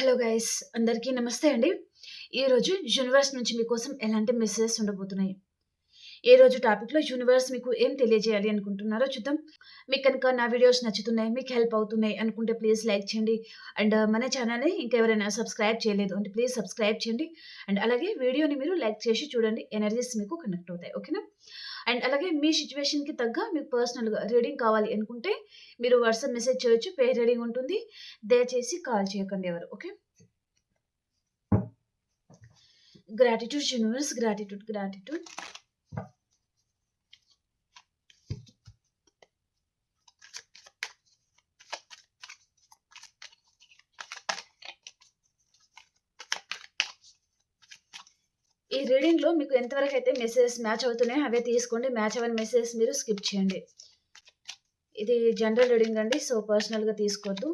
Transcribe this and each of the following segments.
Hello guys అందరికీ నమస్తే అండి. ఈరోజు యూనివర్స్ నుంచి మీకోసం ఎలాంటి మెసేజెస్ ఉండబోతున్నాయి? ఏ రోజు టాపిక్లో యూనివర్స్ మీకు ఏం తెలియజేయాలి అనుకుంటున్నారో చూద్దాం. మీకు కనుక నా వీడియోస్ నచ్చుతున్నాయి మీకు హెల్ప్ అవుతున్నాయి అనుకుంటే ప్లీజ్ లైక్ చేయండి. అండ్ మన ఛానల్ని ఇంకెవరైనా సబ్స్క్రైబ్ చేయలేదు అంటే ప్లీజ్ సబ్స్క్రైబ్ చేయండి. అండ్ అలాగే వీడియోని మీరు లైక్ చేసి చూడండి ఎనర్జీస్ మీకు కనెక్ట్ అవుతాయి. ఓకేనా? అండ్ అలాగే మీ సిచ్యువేషన్కి తగ్గ మీకు పర్సనల్గా రీడింగ్ కావాలి అనుకుంటే మీరు వాట్సాప్ మెసేజ్ చేయొచ్చు పే రీడింగ్ ఉంటుంది. దయచేసి కాల్ చేయకండి ఎవరు okay? Gratitude universe gratitude gratitude ఈ రీడింగ్లో మీకు ఎంతవరకు అయితే మెసేజెస్ మ్యాచ్ అవుతున్నాయో అవే తీసుకోండి. మ్యాచ్ అవ్వని మెసేజెస్ మీరు స్కిప్ చేయండి. ఇది జనరల్ రీడింగ్ అండి సో పర్సనల్గా తీసుకోవద్దు.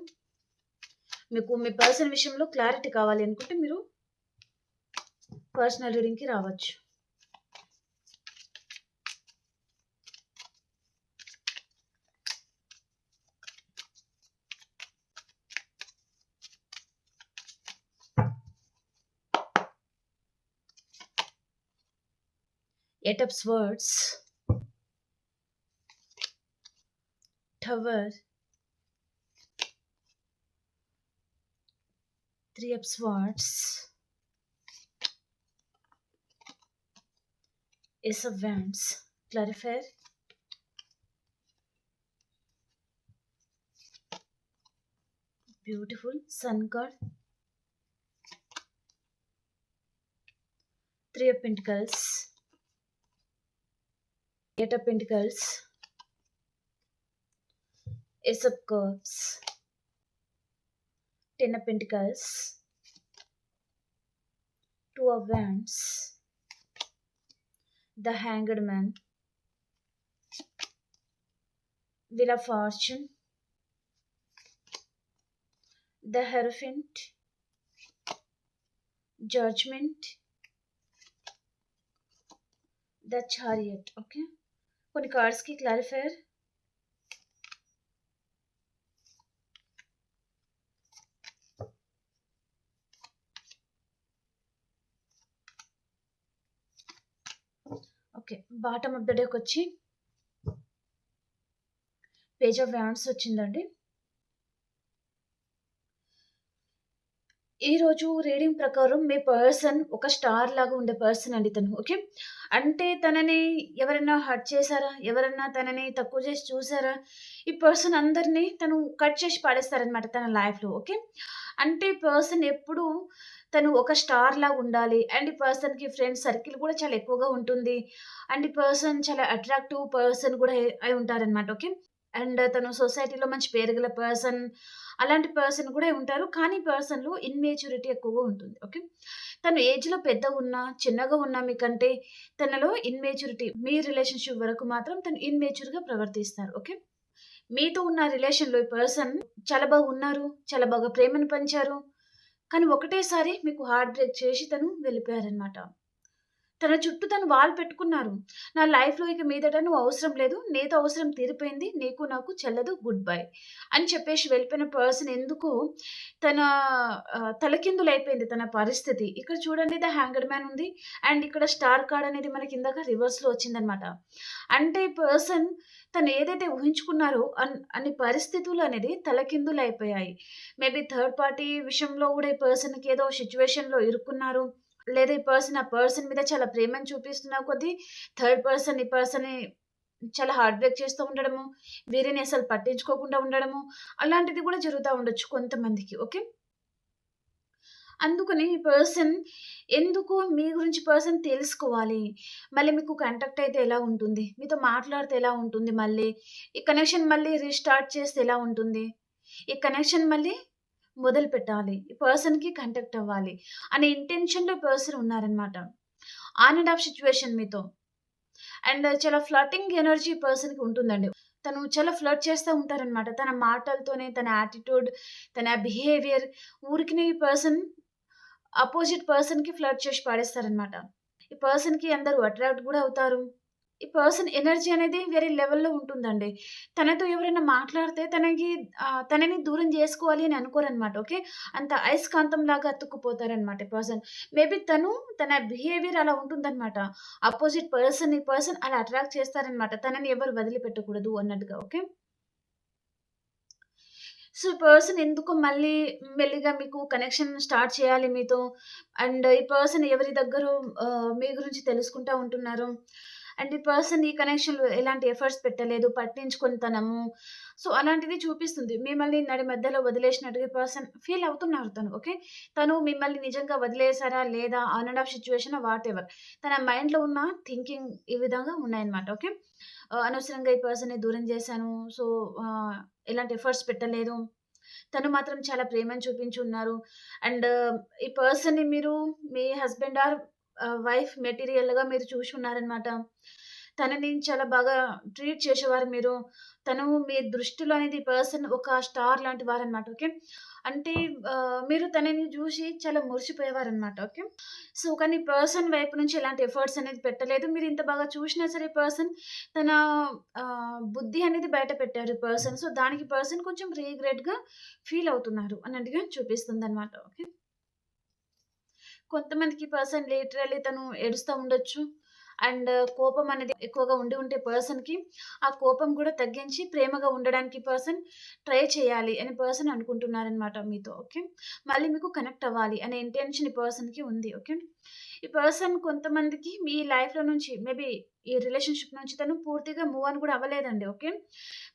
మీకు మీ పర్సన్ విషయంలో క్లారిటీ కావాలి అనుకుంటే మీరు పర్సనల్ రీడింగ్కి రావచ్చు. yet upwards tower three upwards is a vents clarifier beautiful sun god. Three of pentacles Eight of Pentacles, Ace of Cups, Ten of Pentacles, Two of Wands, the Hanged Man, of Fortune, the Hierophant, Judgment, the Chariot. Okay. కొన్ని కార్డ్స్కి clarifier okay bottom of the డేకి వచ్చి page of wands వచ్చిందండి. ఈరోజు reading ప్రకారం మీ person ఒక star లాగా ఉండే person అండి తను ఓకే? అంటే తనని ఎవరైనా హర్ట్ చేశారా? ఎవరైనా తనని తక్కువ చేసి చూసారా ఈ పర్సన్ అందరినీ తను కట్ చేసి పాడేస్తారనమాట తన లైఫ్లో ఓకే? అంటే పర్సన్ ఎప్పుడు తను ఒక స్టార్ లాగా ఉండాలి. అండ్ ఈ పర్సన్కి ఫ్రెండ్స్ సర్కిల్ కూడా చాలా ఎక్కువగా ఉంటుంది. అండ్ ఈ పర్సన్ చాలా అట్రాక్టివ్ పర్సన్ కూడా అయి ఉంటారనమాట ఓకే? అండ్ తను సొసైటీలో మంచి పేరు గల పర్సన్ అలాంటి పర్సన్ కూడా ఉంటారు. కానీ పర్సన్లో ఇన్మేచ్యూరిటీ ఎక్కువగా ఉంటుంది. ఓకే? తను ఏజ్లో పెద్ద ఉన్నా చిన్నగా ఉన్నా మీకంటే తనలో ఇన్మేచ్యూరిటీ మీ రిలేషన్షిప్ వరకు మాత్రం తను ఇన్మేచ్యూర్గా ప్రవర్తిస్తారు. ఓకే? మీతో ఉన్న రిలేషన్లో ఈ పర్సన్ చాలా బాగా ఉన్నారు చాలా బాగా ప్రేమను పంచారు. కానీ ఒకటేసారి మీకు హార్ట్ బ్రేక్ చేసి తను వెళ్ళిపోయారనమాట తన చుట్టూ తను వాళ్ళు పెట్టుకున్నారు. నా లైఫ్లో ఇక మీదట నువ్వు అవసరం లేదు నీతో అవసరం తీరిపోయింది నీకు నాకు చెల్లదు గుడ్ బై అని చెప్పేసి వెళ్ళిపోయిన పర్సన్ ఎందుకు తన తలకిందులు అయిపోయింది తన పరిస్థితి. ఇక్కడ చూడండి ద హ్యాంగర్ మ్యాన్ ఉంది అండ్ ఇక్కడ స్టార్ కార్డ్ అనేది మనకి ఇందాక రివర్స్లో వచ్చిందనమాట అంటే పర్సన్ తను ఏదైతే ఊహించుకున్నారో అన్ అన్ని పరిస్థితులు అనేది తలకిందులు అయిపోయాయి మేబీ థర్డ్ పార్టీ విషయంలో కూడా ఈ పర్సన్కి ఏదో సిచ్యువేషన్లో ఇరుక్కున్నారు. లేదా ఈ పర్సన్ ఆ పర్సన్ మీద చాలా ప్రేమను చూపిస్తున్న కొద్దీ థర్డ్ పర్సన్ ఈ పర్సన్ చాలా హార్డ్ వర్క్ చేస్తూ ఉండడము వీరిని అసలు పట్టించుకోకుండా ఉండడము అలాంటిది కూడా జరుగుతూ ఉండొచ్చు కొంతమందికి ఓకే? అందుకని ఈ పర్సన్ ఎందుకు మీ గురించి పర్సన్ తెలుసుకోవాలి? మళ్ళీ మీకు కాంటాక్ట్ అయితే ఎలా ఉంటుంది? మీతో మాట్లాడితే ఎలా ఉంటుంది మళ్ళీ? ఈ కనెక్షన్ మళ్ళీ రీస్టార్ట్ చేస్తే ఎలా ఉంటుంది? ఈ కనెక్షన్ మళ్ళీ మొదలు పెట్టాలి. ఈ పర్సన్కి కంటాక్ట్ అవ్వాలి. అనే ఇంటెన్షన్లో పర్సన్ ఉన్నారనమాట ఆన్ అండ్ ఆఫ్ సిచ్యువేషన్ మీతో. అండ్ చాలా ఫ్లటింగ్ ఎనర్జీ పర్సన్కి ఉంటుందండి. తను చాలా ఫ్లర్ట్ చేస్తూ ఉంటారనమాట తన మాటలతోనే తన యాటిట్యూడ్ తన బిహేవియర్ ఊరికి ఈ పర్సన్ అపోజిట్ పర్సన్కి ఫ్లర్ట్ చేసి పాడేస్తారనమాట ఈ పర్సన్కి అందరూ అట్రాక్ట్ కూడా అవుతారు. ఈ పర్సన్ ఎనర్జీ అనేది వేరే లెవెల్‌లో ఉంటుందండి. తనతో ఎవరైనా మాట్లాడితే తనకి తనని దూరం చేసుకోవాలి అని అనుకోరనమాట. ఓకే. అంత అయస్కాంతం లాగా అతుక్కుపోతారనమాట ఈ పర్సన్. మేబీ తను తన బిహేవియర్ అలా ఉంటుందన్నమాట ఆపోజిట్ పర్సన్ ఈ పర్సన్ అలా అట్రాక్ట్ చేస్తారనమాట. తనని ఎవరు వదిలిపెట్టకూడదు అన్నట్టుగా. ఓకే. సో, ఈ పర్సన్ ఎందుకు మళ్ళీ మెల్లిగా మీకు కనెక్షన్ స్టార్ట్ చేయాలి మీతో. అండ్ ఈ పర్సన్ ఎవరి దగ్గర మీ గురించి తెలుసుకుంటా ఉంటున్నారు. అండ్ ఈ పర్సన్ ఈ కనెక్షన్ ఎలాంటి ఎఫర్ట్స్ పెట్టలేదు. పట్టించుకుంటనము సో, అలాంటిది చూపిస్తుంది. మిమ్మల్ని నడి మధ్యలో వదిలేసినట్టుగా ఈ పర్సన్ ఫీల్ అవుతున్నారు తను. ఓకే. తను మిమ్మల్ని నిజంగా వదిలేసారా? లేదా? On and off situation whatever తన మైండ్‌లో ఉన్న థింకింగ్ ఈ విధంగా ఉన్నాయన్నమాట. ఓకే. అనవసరంగా ఈ పర్సన్‌ని దూరం చేశాను. సో, ఎలాంటి ఎఫర్ట్స్ పెట్టలేదు. తను మాత్రం చాలా ప్రేమను చూపించున్నారు. అండ్ ఈ పర్సన్‌ని మీరు మీ హస్బెండ్ ఆర్ వైఫ్ మెటీరియల్‌గా మీరు చూసి ఉన్నారనమాట తనని చాలా బాగా ట్రీట్ చేసేవారు మీరు. తను మీ దృష్టిలో అనేది పర్సన్ ఒక స్టార్ లాంటి వారనమాట. ఓకే. అంటే మీరు తనని చూసి చాలా మురిసిపోయేవారనమాట. ఓకే. సో, కానీ పర్సన్ వైపు నుంచి ఎలాంటి ఎఫర్ట్స్ అనేది పెట్టలేదు. మీరు ఇంత బాగా చూసినా సరే పర్సన్ తన బుద్ధి అనేది బయట పెట్టారు పర్సన్. సో, దానికి పర్సన్ కొంచెం రీగ్రెట్గా ఫీల్ అవుతున్నారు అన్నట్టుగా చూపిస్తుందనమాట. ఓకే. కొంతమందికి పర్సన్ లిటరల్లీ తను ఏడుస్తూ ఉండొచ్చు. అండ్ కోపం అనేది ఎక్కువగా ఉండి ఉంటే పర్సన్‌కి ఆ కోపం కూడా తగ్గించి ప్రేమగా ఉండడానికి పర్సన్ ట్రై చేయాలి అని పర్సన్ అనుకుంటున్నారనమాట మీతో. ఓకే. మళ్ళీ మీకు కనెక్ట్ అవ్వాలి అనే ఇంటెన్షన్ ఈ పర్సన్‌కి ఉంది. ఓకే. ఈ పర్సన్ కొంతమందికి మీ లైఫ్‌లో నుంచి మేబీ ఈ రిలేషన్‌షిప్ నుంచి తను పూర్తిగా మూవ్ అని కూడా అవ్వలేదండి. ఓకే.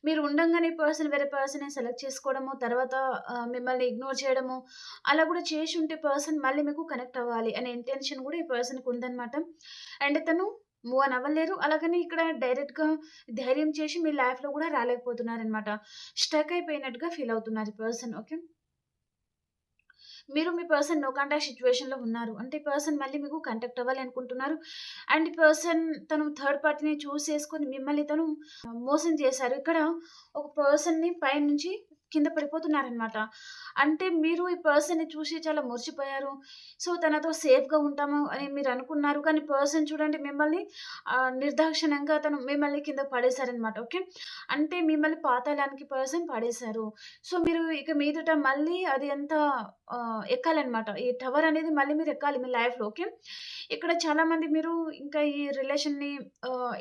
మీరు ఉండంగానే ఈ పర్సన్ వేరే పర్సన్ సెలెక్ట్ చేసుకోవడము, తర్వాత మిమ్మల్ని ఇగ్నోర్ చేయడము, అలా కూడా చేసి ఉంటే పర్సన్ మళ్ళీ మీకు కనెక్ట్ అవ్వాలి అనే ఇంటెన్షన్ కూడా ఈ పర్సన్‌కి ఉందన్నమాట అండ్ తను మూవ్ అని అవ్వలేరు. అలాగని ఇక్కడ డైరెక్ట్‌గా ధైర్యం చేసి మీ లైఫ్‌లో కూడా రాలేకపోతున్నారనమాట. స్టక్ అయిపోయినట్టుగా ఫీల్ అవుతున్నారు ఈ పర్సన్. ఓకే. మీరు మీ పర్సన్ నో కాంటాక్ట్ సిచ్యువేషన్లో ఉన్నారు. అంటే పర్సన్ మళ్ళీ మీకు కాంటాక్ట్ అవ్వాలి అనుకుంటున్నారు. అండ్ పర్సన్ తను థర్డ్ పార్టీని చూస్ చేసుకొని మిమ్మల్ని తను మోసం చేశారు. ఇక్కడ ఒక పర్సన్‌ని పైనుంచి కింద పడిపోతున్నారనమాట. అంటే మీరు ఈ పర్సన్‌ని చూసి చాలా మురిసిపోయారు. సో, తనతో సేఫ్‌గా ఉంటాము అని మీరు అనుకున్నారు. కానీ పర్సన్ చూడండి మిమ్మల్ని ఆహ్, నిర్దాక్షిణ్యంగా తను మిమ్మల్ని కింద పడేశారనమాట. ఓకే. అంటే మిమ్మల్ని పాతాళానికి పర్సన్ పడేశారు. సో, మీరు ఇక మీదట మళ్ళీ అది ఎంత ఎక్కాలన్నమాట ఎక్కాలనమాట. ఈ టవర్ అనేది మళ్ళీ మీరు ఎక్కాలి మీ లైఫ్‌లో. ఓకే. ఇక్కడ చాలామంది మీరు ఇంకా ఈ రిలేషన్‌ని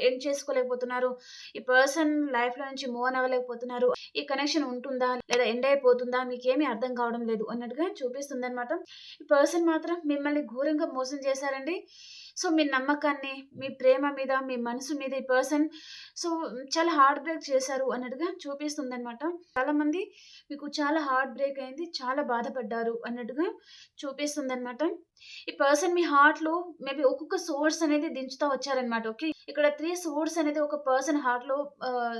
ఎండ్ చేసుకోలేకపోతున్నారు. ఈ పర్సన్ లైఫ్‌లో నుంచి మూవ్ అవ్వలేకపోతున్నారు. ఈ కనెక్షన్ ఉంటుందా? లేదా ఎండ్ అయిపోతుందా? మీకేమీ అర్థం కావడం లేదు అన్నట్టుగా చూపిస్తుంది అనమాట ఈ పర్సన్ మాత్రం మిమ్మల్ని ఘోరంగా మోసం చేశారండి. సో, మీ నమ్మకాన్ని, మీ ప్రేమ మీద, మీ మనసు మీద ఈ పర్సన్ సో, చాలా హార్ట్ బ్రేక్ చేశారు అన్నట్టుగా చూపిస్తుంది అన్నమాట చాలామంది మీకు చాలా హార్ట్ బ్రేక్ అయింది. చాలా బాధపడ్డారు అన్నట్టుగా చూపిస్తుంది అనమాట ఈ పర్సన్ మీ హార్ట్‌లో మేబీ ఒక్కొక్క సోర్స్ అనేది దించుతా వచ్చారనమాట. ఓకే. ఇక్కడ త్రీ సోర్స్ అనేది ఒక పర్సన్ హార్ట్‌లో ఆహ్,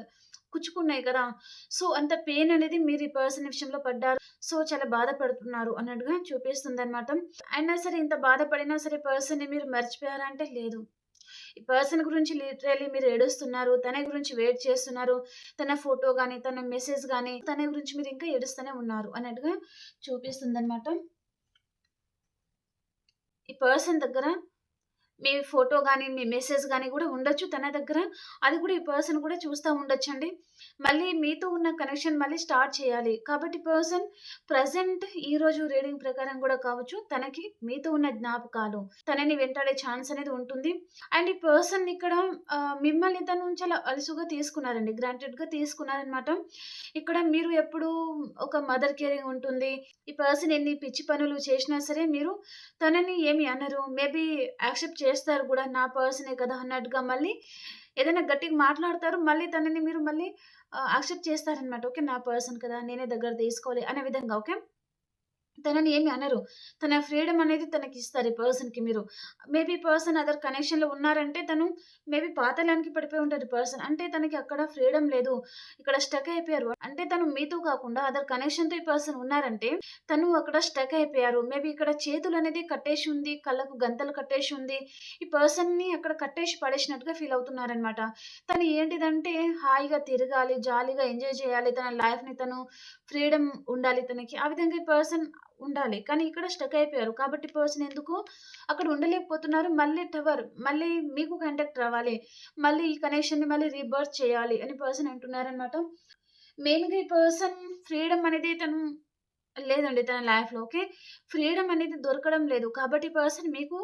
కుచ్చుకున్నాయి కదా! సో, అంత పెయిన్ అనేది మీరు ఈ పర్సన్ విషయంలో పడ్డారు. సో, చాలా బాధపడుతున్నారు అన్నట్టుగా చూపిస్తుంది అనమాట అయినా సరే ఇంత బాధపడినా సరే పర్సన్‌ని మీరు మర్చిపోయారంటే లేదు. ఈ పర్సన్ గురించి లిటరలీ మీరు ఏడుస్తున్నారు. తన గురించి వెయిట్ చేస్తున్నారు. తన ఫోటో కానీ తన మెసేజ్ కానీ తన గురించి మీరు ఇంకా ఏడుస్తూనే ఉన్నారు అన్నట్టుగా చూపిస్తుంది అనమాట ఈ పర్సన్ దగ్గర మీ ఫోటో కానీ మీ మెసేజ్ కానీ కూడా ఉండొచ్చు తన దగ్గర. అది కూడా ఈ పర్సన్ కూడా చూస్తూ ఉండొచ్చండి. మళ్ళీ మీతో ఉన్న కనెక్షన్ మళ్ళీ స్టార్ట్ చేయాలి. కాబట్టి పర్సన్ ప్రెజెంట్ ఈరోజు రీడింగ్ ప్రకారం కూడా కావచ్చు. తనకి మీతో ఉన్న జ్ఞాపకాలు, తనని వెంటాడే ఛాన్స్ అనేది ఉంటుంది. అండ్ ఈ పర్సన్ ఇక్కడ మిమ్మల్ని తను చాలా అలుసుగా తీసుకున్నారండి. గ్రాంటెడ్‌గా తీసుకున్నారనమాట. ఇక్కడ మీరు ఎప్పుడు ఒక మదర్ కేరింగ్ ఉంటుంది. ఈ పర్సన్ ఎన్ని పిచ్చి పనులు చేసినా సరే మీరు తనని ఏమి అనరు. మేబీ యాక్సెప్ట్ చే చేస్తారు కూడా నా పర్సనే కదా! అన్నట్టుగా మళ్ళీ ఏదైనా గట్టిగా మాట్లాడతారు. మళ్ళీ తనని మీరు మళ్ళీ యాక్సెప్ట్ చేస్తారనమాట. ఓకే. నా పర్సన్ కదా! నేనే దగ్గర తీసుకోవాలి అనే విధంగా. ఓకే. తనని ఏమి అనరు. తన ఫ్రీడమ్ అనేది తనకి ఇస్తారు ఈ పర్సన్‌కి మీరు. మేబీ పర్సన్ అదర్ కనెక్షన్‌లో ఉన్నారంటే తను మేబీ పాతలానికి పడిపోయి ఉంటారు పర్సన్. అంటే తనకి అక్కడ ఫ్రీడమ్ లేదు. ఇక్కడ స్టక్ అయిపోయారు. అంటే తను మీతో కాకుండా అదర్ కనెక్షన్‌తో ఈ పర్సన్ ఉన్నారంటే తను అక్కడ స్టక్ అయిపోయారు. మేబీ ఇక్కడ చేతులు అనేది కట్టేసి ఉంది. కళ్ళకు గంతలు కట్టేసి ఉంది. ఈ పర్సన్‌ని అక్కడ కట్టేసి పడేసినట్టుగా ఫీల్ అవుతున్నారనమాట. తను ఏంటిదంటే హాయిగా తిరగాలి, జాలీగా ఎంజాయ్ చేయాలి. తన లైఫ్‌ని తను ఫ్రీడమ్ ఉండాలి తనకి. ఆ విధంగా ఈ పర్సన్ ఉండాలి. కానీ ఇక్కడ స్టక్ అయిపోయారు. కాబట్టి పర్సన్ ఎందుకో అక్కడ ఉండలేకపోతున్నారు. మళ్ళీ టవర్ మళ్ళీ మీకు కాంటాక్ట్ రావాలి. మళ్ళీ ఈ కనెక్షన్‌ని మళ్ళీ రీబర్త్ చేయాలి అని పర్సన్ అంటున్నారనమాట. మెయిన్‌గా ఈ పర్సన్ ఫ్రీడమ్ అనేది తను లేదండి తన లైఫ్‌లో. ఓకే. ఫ్రీడమ్ అనేది దొరకడం లేదు. కాబట్టి పర్సన్ మీకు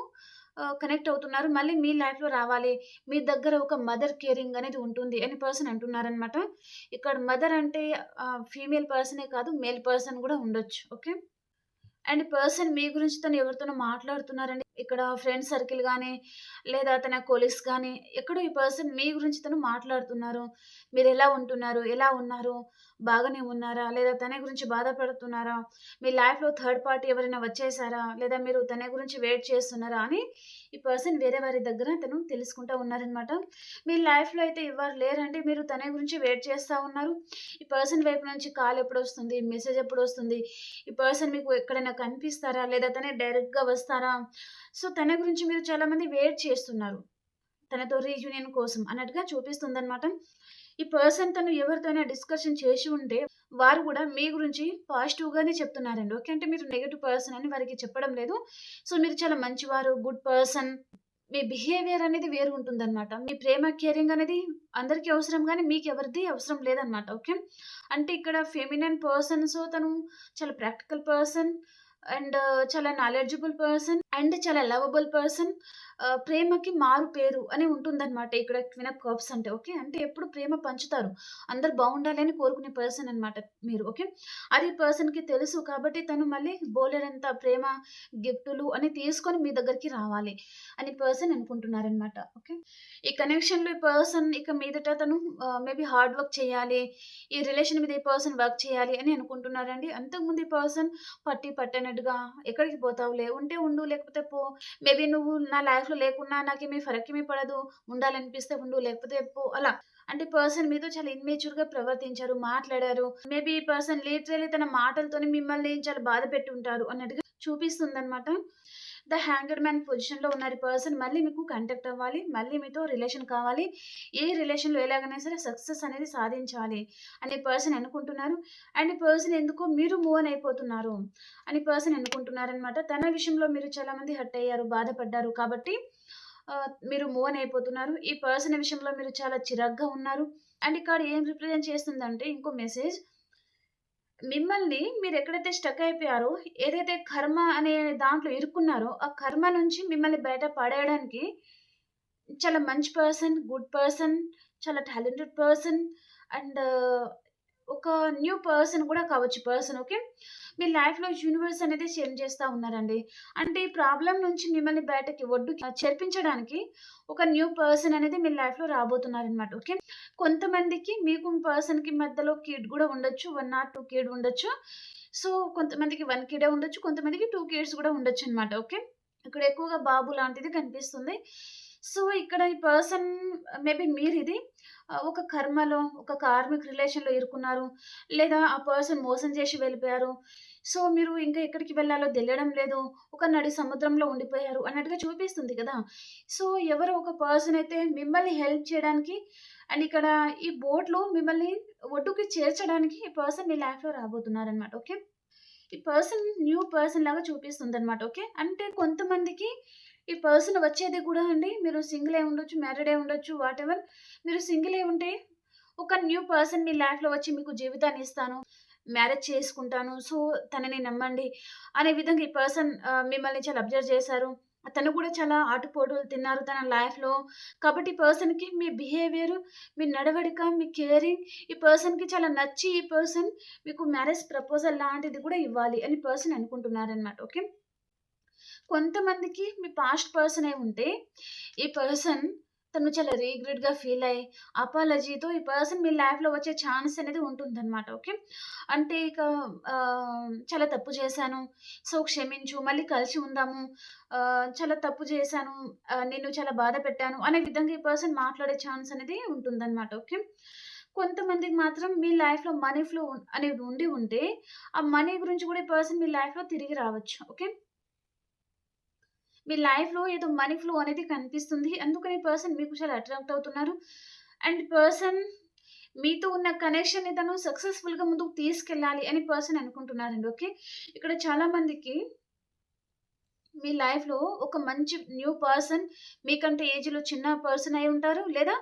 కనెక్ట్ అవుతున్నారు. మళ్ళీ మీ లైఫ్‌లో రావాలి. మీ దగ్గర ఒక మదర్ కేరింగ్ అనేది ఉంటుంది అని పర్సన్ అంటున్నారనమాట. ఇక్కడ మదర్ అంటే ఫీమేల్ పర్సనే కాదు మేల్ పర్సన్ కూడా ఉండొచ్చు. ఓకే. అండ్ పర్సన్ మీ గురించి తను ఎవరితోనో మాట్లాడుతున్నారండి. ఇక్కడ ఫ్రెండ్ సర్కిల్ కానీ లేదా తన కొలీగ్స్ కానీ ఎక్కడో ఈ పర్సన్ మీ గురించి తను మాట్లాడుతున్నారు. మీరు ఎలా ఉంటున్నారు? ఎలా ఉన్నారు? బాగానే ఉన్నారా? లేదా తన గురించి బాధపడుతున్నారా? మీ లైఫ్‌లో థర్డ్ పార్టీ ఎవరైనా వచ్చేసారా? లేదా మీరు తన గురించి వెయిట్ చేస్తున్నారా? అని ఈ పర్సన్ వేరే వారి దగ్గర తను తెలుసుకుంటా ఉన్నారనమాట. మీ లైఫ్‌లో అయితే ఎవ్వరు లేరండి. మీరు తన గురించి వెయిట్ చేస్తూ ఉన్నారు. ఈ పర్సన్ వైపు నుంచి కాల్ ఎప్పుడొస్తుంది? మెసేజ్ ఎప్పుడొస్తుంది? ఈ పర్సన్ మీకు ఎక్కడైనా కనిపిస్తారా? లేదా తనే డైరెక్ట్‌గా వస్తారా? సో, తన గురించి మీరు చాలామంది వెయిట్ చేస్తున్నారు. తనతో రీయూనియన్ కోసం అన్నట్టుగా చూపిస్తుందనమాట. ఈ పర్సన్ తను ఎవరితోనే డిస్కషన్ చేసి ఉంటే, వారు కూడా మీ గురించి పాజిటివ్‌గానే చెప్తున్నారండి. ఓకే. అంటే మీరు నెగిటివ్ పర్సన్ అని వారికి చెప్పడం లేదు. సో, మీరు చాలా మంచివారు, గుడ్ పర్సన్. మీ బిహేవియర్ అనేది వేరు ఉంటుందన్నమాట మీ ప్రేమ, కేరింగ్ అనేది అందరికీ అవసరం కానీ మీకు ఎవరిది అవసరం లేదనమాట. ఓకే. అంటే ఇక్కడ ఫెమినైన్ పర్సన్ సో, తను చాలా ప్రాక్టికల్ పర్సన్ అండ్ చాలా నాలెడ్జబుల్ పర్సన్ అండ్ చాలా లవబుల్ పర్సన్. ప్రేమకి మారు పేరు అని ఉంటుందన్నమాట ఇక్కడ క్వినప్ ఆఫ్ అంటే. ఓకే. అంటే ఎప్పుడు ప్రేమ పంచుతారు. అందరు బాగుండాలి అని కోరుకునే పర్సన్ అనమాట మీరు. ఓకే. అది పర్సన్‌కి తెలుసు కాబట్టి తను మళ్ళీ బోలెడంత ప్రేమ, గిఫ్టులు అని తీసుకొని మీ దగ్గరికి రావాలి అని పర్సన్ అనుకుంటున్నారనమాట. ఓకే. ఈ కనెక్షన్‌లో ఈ పర్సన్ ఇక మీదట తను మేబీ హార్డ్ వర్క్ చేయాలి. ఈ రిలేషన్ మీద ఈ పర్సన్ వర్క్ చేయాలి అని అనుకుంటున్నారండి. అంతకుముందు ఈ పర్సన్ పట్టి పట్టనట్టుగా ఎక్కడికి పోతావులే, ఉంటే ఉండు లేకపోతే పో. మేబీ నువ్వు నా లైఫ్‌లో లేకున్నా నాకేమి ఫరకేమీ పడదు. ఉండాలనిపిస్తే ఉండు లేకపోతే పో అలా. అంటే పర్సన్ మీతో చాలా ఇమ్మెచ్యూర్‌గా ప్రవర్తించారు, మాట్లాడారు. మేబీ ఈ పర్సన్ లీటరలీ తన మాటలతోనే మిమ్మల్ని చాలా బాధ పెట్టి ఉంటారు అన్నట్టుగా చూపిస్తుందనమాట. ద హ్యాంగర్ మ్యాన్ పొజిషన్‌లో ఉన్న పర్సన్. మళ్ళీ మీకు కాంటాక్ట్ అవ్వాలి. మళ్ళీ మీతో రిలేషన్ కావాలి. ఏ రిలేషన్‌లో ఎలాగైనా సరే సక్సెస్ అనేది సాధించాలి అనే పర్సన్ అనుకుంటున్నారు. అండ్ పర్సన్ ఎందుకో మీరు మూవ్ అని అయిపోతున్నారు అని పర్సన్ అనుకుంటున్నారనమాట. తన విషయంలో మీరు చాలామంది హర్ట్ అయ్యారు, బాధపడ్డారు కాబట్టి మీరు మూవ్ అని అయిపోతున్నారు. ఈ పర్సన్ విషయంలో మీరు చాలా చిరాగ్గా ఉన్నారు. అండ్ ఇక్కడ ఏం రిప్రజెంట్ చేస్తుందంటే ఇంకో మెసేజ్ మిమ్మల్ని మీరు ఎక్కడైతే స్టక్ అయిపోయారో, ఏదైతే కర్మ అనే దాంట్లో ఇరుక్కున్నారో, ఆ కర్మ నుంచి మిమ్మల్ని బయట పడేయడానికి చాలా మంచి పర్సన్, గుడ్ పర్సన్, చాలా టాలెంటెడ్ పర్సన్ అండ్ ఒక న్యూ పర్సన్ కూడా కావచ్చు పర్సన్. ఓకే. మీ లైఫ్‌లో యూనివర్స్ అనేది చేంజ్ చేస్తూ ఉన్నారండి. అంటే ఈ ప్రాబ్లం నుంచి మిమ్మల్ని బయటకి ఒడ్డు చేర్పించడానికి ఒక న్యూ పర్సన్ అనేది మీ లైఫ్‌లో రాబోతున్నారనమాట. ఓకే. కొంతమందికి మీకు పర్సన్‌కి మధ్యలో కిడ్ కూడా ఉండొచ్చు. 1 ఆర్ టూ కిడ్ ఉండొచ్చు. సో, కొంతమందికి వన్ కిడే ఉండొచ్చు. కొంతమందికి టూ కిడ్స్ ఉండొచ్చు అనమాట ఓకే. ఇక్కడ ఎక్కువగా బాబు లాంటిది కనిపిస్తుంది. సో, ఇక్కడ ఈ పర్సన్ మేబీ మీరు ఇది ఒక కర్మలో, ఒక కార్మిక్ రిలేషన్‌లో ఇరుక్కున్నారు. లేదా ఆ పర్సన్ మోసం చేసి వెళ్ళిపోయారు. సో, మీరు ఇంకా ఎక్కడికి వెళ్ళాలో తెలియడం లేదు. ఒక నడి సముద్రంలో ఉండిపోయారు అన్నట్టుగా చూపిస్తుంది కదా! సో, ఎవరో ఒక పర్సన్ అయితే మిమ్మల్ని హెల్ప్ చేయడానికి అండ్ ఇక్కడ ఈ బోట్‌లో మిమ్మల్ని ఒడ్డుకి చేర్చడానికి ఈ పర్సన్ మీ లైఫ్‌లో రాబోతున్నారనమాట. ఓకే. ఈ పర్సన్ న్యూ పర్సన్ లాగా చూపిస్తుంది అనమాట ఓకే. అంటే కొంతమందికి ఈ పర్సన్ వచ్చేది కూడా అండి మీరు సింగిల్ అయి ఉండొచ్చు, మ్యారీడ్ అయి ఉండొచ్చు వాటెవర్. మీరు సింగిల్ అయి ఉంటే ఒక న్యూ పర్సన్ మీ లైఫ్‌లో వచ్చి మీకు జీవితాన్ని ఇస్తాను. మ్యారేజ్ చేసుకుంటాను. సో, తనని నమ్మండి అనే విధంగా ఈ పర్సన్ మిమ్మల్ని చాలా అబ్జర్వ్ చేశారు. తను కూడా చాలా ఆటుపోటులు తిన్నారు తన లైఫ్‌లో. కాబట్టి ఈ పర్సన్‌కి మీ బిహేవియర్, మీ నడవడిక, మీ కేరింగ్ ఈ పర్సన్‌కి చాలా నచ్చి ఈ పర్సన్ మీకు మ్యారేజ్ ప్రపోజల్ లాంటిది కూడా ఇవ్వాలి అని పర్సన్ అనుకుంటున్నారనమాట. ఓకే. కొంతమందికి మీ పాస్ట్ పర్సన్ అయి ఉంటే, ఈ పర్సన్ తను చాలా రిగ్రెట్‌గా ఫీల్ అయ్యి, అపాలజీతో ఈ పర్సన్ మీ లైఫ్‌లో వచ్చే ఛాన్స్ అనేది ఉంటుందనమాట. ఓకే. అంటే ఇక చాలా తప్పు చేశాను. సో, క్షమించు. మళ్ళీ కలిసి ఉందాము. చాలా తప్పు చేశాను. నేను చాలా బాధ పెట్టాను అనే విధంగా ఈ పర్సన్ మాట్లాడే ఛాన్స్ అనేది ఉంటుందన్నమాట ఓకే. కొంతమందికి మాత్రం మీ లైఫ్‌లో మనీ ఫ్లో అనేది ఉండి ఉంటే, ఆ మనీ గురించి కూడా ఈ పర్సన్ మీ లైఫ్‌లో తిరిగి రావచ్చు. ఓకే. మీ లైఫ్‌లో ఏదో మనీ ఫ్లో అనేది కనిపిస్తుంది. అందుకని పర్సన్ మీకు చాలా అట్రాక్ట్ అవుతున్నారు. అండ్ పర్సన్ మీతో ఉన్న కనెక్షన్‌ని తను సక్సెస్‌ఫుల్‌గా ముందుకు తీసుకెళ్ళాలి అని పర్సన్ అనుకుంటున్నారండి. ఓకే. ఇక్కడ చాలా మందికి మీ లైఫ్‌లో ఒక మంచి న్యూ పర్సన్ మీకంటే ఏజ్‌లో చిన్న పర్సన్ అయి ఉంటారు. లేదా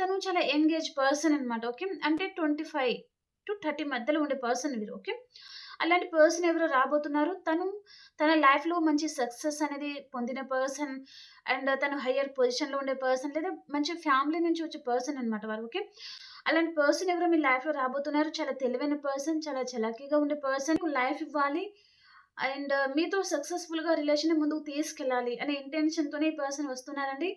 తను చాలా ఎంగేజ్ పర్సన్ అనమాట. ఓకే. అంటే 25-30 మధ్యలో ఉండే పర్సన్ మీరు ఓకే. అలాంటి పర్సన్ ఎవరు రాబోతున్నారు. తను తన లైఫ్‌లో మంచి సక్సెస్ అనేది పొందిన పర్సన్ అండ్ తను హయ్యర్ పొజిషన్‌లో ఉండే పర్సన్ లేదా మంచి ఫ్యామిలీ నుంచి వచ్చే పర్సన్ అనమాట వారు. ఓకే. అలాంటి పర్సన్ ఎవరు మీ లైఫ్‌లో రాబోతున్నారు. చాలా తెలివైన పర్సన్, చాలా చలాకీగా ఉండే పర్సన్ లైఫ్ ఇవ్వాలి. అండ్ మీతో సక్సెస్‌ఫుల్‌గా రిలేషన్ ముందుకు తీసుకెళ్ళాలి అనే ఇంటెన్షన్‌తోనే ఈ పర్సన్ వస్తున్నారండి.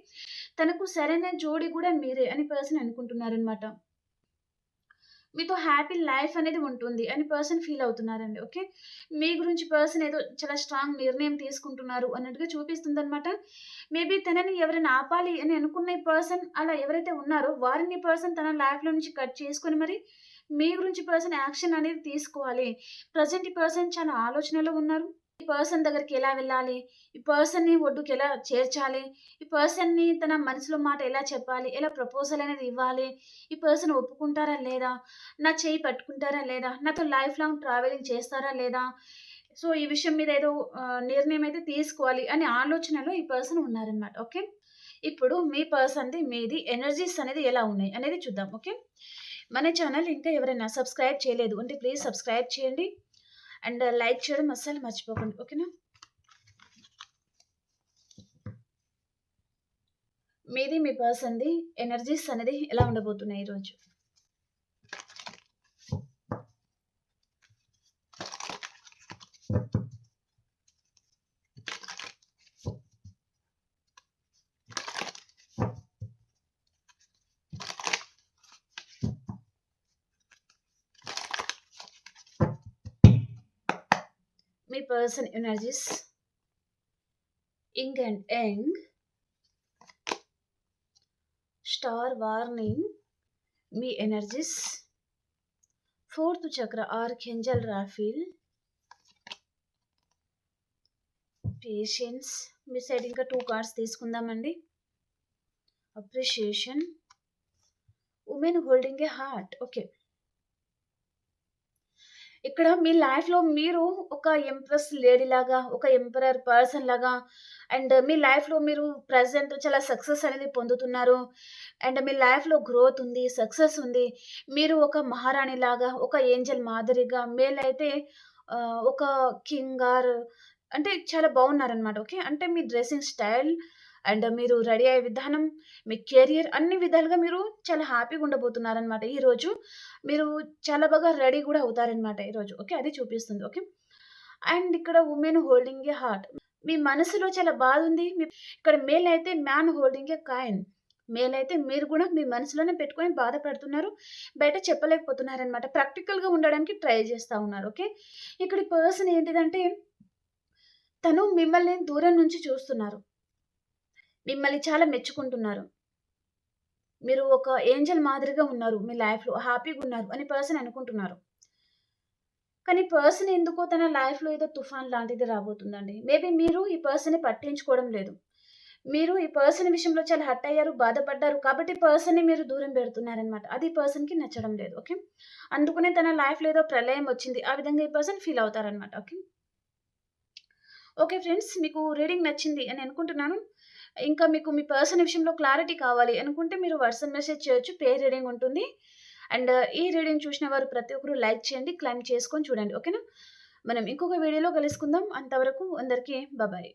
తనకు సరైన జోడి కూడా మీరే అని పర్సన్ అనుకుంటున్నారనమాట. మీతో హ్యాపీ లైఫ్ అనేది ఉంటుంది అని పర్సన్ ఫీల్ అవుతున్నారండి. ఓకే. మీ గురించి పర్సన్ ఏదో చాలా స్ట్రాంగ్ నిర్ణయం తీసుకుంటున్నారు అన్నట్టుగా చూపిస్తుందనమాట. మేబీ తనని ఎవరైనా ఆపాలి అని అనుకున్న పర్సన్ అలా ఎవరైతే ఉన్నారో వారిని పర్సన్ తన లైఫ్‌లో నుంచి కట్ చేసుకొని మరి మీ గురించి పర్సన్ యాక్షన్ అనేది తీసుకోవాలి. ప్రజెంట్ ఈ పర్సన్ చాలా ఆలోచనలో ఉన్నారు. ఈ పర్సన్ దగ్గరికి ఎలా వెళ్ళాలి? ఈ పర్సన్‌ని ఒడ్డుకి ఎలా చేర్చాలి? ఈ పర్సన్‌ని తన మనసులో మాట ఎలా చెప్పాలి? ఎలా ప్రపోజల్ అనేది ఇవ్వాలి? ఈ పర్సన్ ఒప్పుకుంటారా లేదా? నా చేయి పట్టుకుంటారా లేదా? నాతో లైఫ్ లాంగ్ ట్రావెలింగ్ చేస్తారా లేదా? సో, ఈ విషయం మీద ఏదో నిర్ణయం అయితే తీసుకోవాలి అనే ఆలోచనలో ఈ పర్సన్ ఉన్నారనమాట. ఓకే. ఇప్పుడు మీ పర్సన్‌ది, మీది ఎనర్జీస్ అనేది ఎలా ఉన్నాయి అనేది చూద్దాం. ఓకే. మన ఛానల్ ఇంకా ఎవరైనా సబ్స్క్రైబ్ చేయలేదు అంటే ప్లీజ్ సబ్స్క్రైబ్ చేయండి. అండ్ లైక్ చేయడం అస్సలు మర్చిపోకండి. ఓకేనా? మీది, మీ పర్సన్‌ది ఎనర్జీస్ అనేది ఎలా ఉండబోతున్నాయి ఈరోజు? Person person ing and and young star warning me energies fourth chakra archangel Raphael patience me side ఇంకా టూ కార్డ్స్ తీసుకుందామండి. Appreciation women holding a heart. Okay. ఇక్కడ మీ లైఫ్‌లో మీరు ఒక ఎంప్రెస్ లేడీ లాగా, ఒక ఎంపరర్ పర్సన్ లాగా అండ్ మీ లైఫ్‌లో మీరు ప్రజెంట్ చాలా సక్సెస్ అనేది పొందుతున్నారు. అండ్ మీ లైఫ్‌లో గ్రోత్ ఉంది. సక్సెస్ ఉంది. మీరు ఒక మహారాణి లాగా, ఒక ఏంజెల్ మాదిరిగా మేల్ అయితే ఒక కింగ్ ఆర్ అంటే చాలా బాగున్నారనమాట. ఓకే. అంటే మీ డ్రెస్సింగ్ స్టైల్ అండ్ మీరు రెడీ అయ్యే విధానం, మీ కెరియర్ అన్ని విధాలుగా మీరు చాలా హ్యాపీగా ఉండబోతున్నారనమాట. ఈరోజు మీరు చాలా బాగా రెడీ కూడా అవుతారనమాట ఈరోజు. ఓకే. అది చూపిస్తుంది. ఓకే. అండ్ ఇక్కడ ఉమెన్ హోల్డింగ్ ఏ హార్ట్. మీ మనసులో చాలా బాధ ఉంది. ఇక్కడ మేల్ అయితే man holding a coin. Male అయితే మీరు కూడా మీ మనసులోనే పెట్టుకొని బాధపడుతున్నారు. బయట చెప్పలేకపోతున్నారనమాట. ప్రాక్టికల్‌గా ఉండడానికి ట్రై చేస్తూ ఉన్నారు. ఓకే. ఇక్కడ పర్సన్ ఏంటిదంటే తను మిమ్మల్ని దూరం నుంచి చూస్తున్నారు. మిమ్మల్ని చాలా మెచ్చుకుంటున్నారు. మీరు ఒక ఏంజెల్ మాదిరిగా ఉన్నారు. మీ లైఫ్‌లో హ్యాపీగా ఉన్నారు అని పర్సన్ అనుకుంటున్నారు. కానీ పర్సన్ ఎందుకో తన లైఫ్‌లో ఏదో తుఫాన్ లాంటిది రాబోతుందండి. మేబీ మీరు ఈ పర్సన్‌ని పట్టించుకోవడం లేదు. మీరు ఈ పర్సన్ విషయంలో చాలా హర్ట్ అయ్యారు, బాధపడ్డారు. కాబట్టి పర్సన్‌ని మీరు దూరం పెడుతున్నారనమాట. అది పర్సన్‌కి నచ్చడం లేదు. ఓకే. అందుకనే తన లైఫ్‌లో ఏదో ప్రళయం వచ్చింది. ఆ విధంగా ఈ పర్సన్ ఫీల్ అవుతారనమాట. ఓకే. Okay friends. మీకు రీడింగ్ నచ్చింది అని అనుకుంటున్నాను. ఇంకా మీకు మీ పర్సన్ విషయంలో క్లారిటీ కావాలి అనుకుంటే మీరు వాట్సాప్ మెసేజ్ చేయొచ్చు. పేర్ రీడింగ్ ఉంటుంది. అండ్ ఈ రీడింగ్ చూసిన వారు ప్రతి ఒక్కరు లైక్ చేయండి. క్లైమ్ చేసుకొని చూడండి. ఓకేనా? మనం ఇంకొక వీడియోలో కలుసుకుందాం. అంతవరకు అందరికీ బాబాయ్